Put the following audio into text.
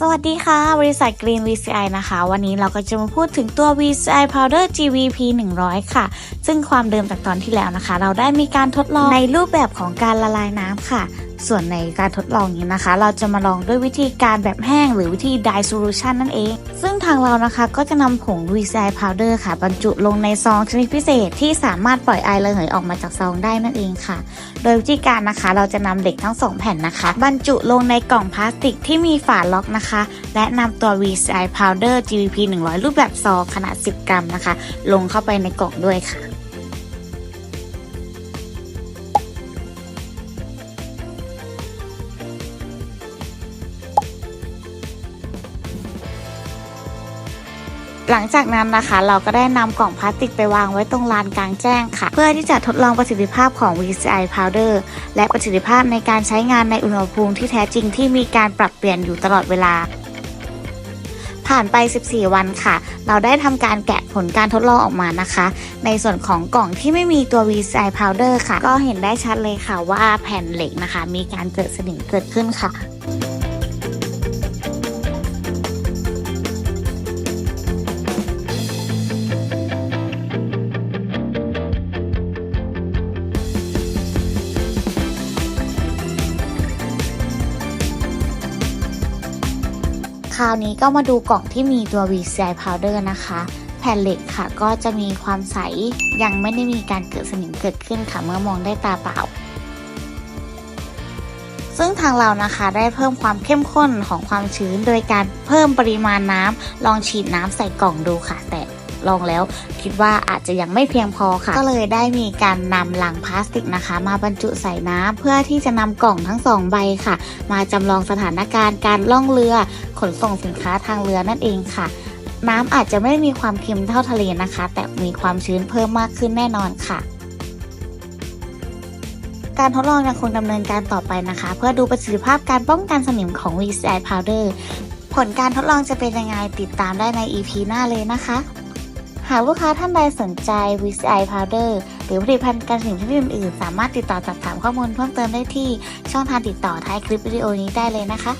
สวัสดีค่ะ บริษัท Green VCI นะคะ วันนี้เราก็จะมาพูดถึงตัว VCI Powder GVP 100 ค่ะ ซึ่งความเดิมจากตอนที่แล้วนะคะ เราได้มีการทดลองในรูปแบบของการละลายน้ำค่ะ ส่วนในการทดลองนี้นะคะ เราจะมาลองด้วยวิธีการแบบแห้งหรือวิธี dye solution นั่นเอง ซึ่งทางเรานะคะก็จะนำผง VCI powder ค่ะ บรรจุลงในซองชนิดพิเศษที่สามารถปล่อยไอระเหยออกมาจากซองได้นั่นเองค่ะ โดยวิธีการนะคะเราจะนำเหล็กทั้งสองแผ่นนะคะ บรรจุลงในกล่องพลาสติกที่มีฝาล็อกนะคะ และนำตัว VCI powder GVP 100 รูปแบบซองขนาด 10 กรัมนะคะ ลงเข้าไปในกล่องด้วยค่ะ หลังจากนั้นนะคะ เราก็ได้นำกล่องพลาสติกไปวางไว้ตรงลานกลางแจ้งค่ะ เพื่อที่จะทดลองประสิทธิภาพของ VCI powder และประสิทธิภาพในการใช้งานในอุณหภูมิที่แท้จริงที่มีการปรับเปลี่ยนอยู่ตลอดเวลา ผ่านไป 14 วันค่ะ เราได้ทำการแกะผลการทดลองออกมานะคะ ในส่วนของกล่องที่ไม่มีตัว VCI powder ค่ะ ก็เห็นได้ชัดเลยค่ะว่าแผ่นเหล็กนะคะ มีการเกิดสนิมเกิดขึ้นค่ะ คราวนี้ก็มาดูกล่องที่มีตัว VCI powder นะคะ แผ่นเหล็กค่ะก็จะมีความใส ยังไม่ได้มีการเกิดสนิมเกิดขึ้นค่ะเมื่อมองได้วยตาเปล่า ซึ่งทางเรานะคะได้เพิ่มความเข้มข้นของความชื้น โดยการเพิ่มปริมาณน้ำลองฉีดน้ำใส่กล่องดูค่ะแต่ ลองแล้ว คิดว่าอาจจะยังไม่เพียงพอค่ะ ก็เลยได้มีการนำลังพลาสติกนะคะ มาบรรจุใส่น้ำเพื่อที่จะนำกล่องทั้งสองใบค่ะ มาจำลองสถานการณ์การล่องเรือ ขนส่งสินค้าทางเรือนั่นเองค่ะน้ำอาจจะไม่ได้มีความเค็มเท่าทะเลนะคะ แต่มีความชื้นเพิ่มมากขึ้นแน่นอนค่ะ การทดลองยังคงดำเนินการต่อไปนะคะ เพื่อดูประสิทธิภาพการป้องกันสนิมของ VCI powder ผลการทดลองจะเป็นยังไงติดตามได้ใน EP หน้าเลยนะคะ หากลูกค้าท่านใดสนใจ VCI powder หรือผลิตภัณฑ์กันสิ่งที่อื่นๆ สามารถติดต่อสอบถามข้อมูลเพิ่มเติมได้ที่ช่องทางติดต่อท้ายคลิปวิดีโอนี้ได้เลยนะคะ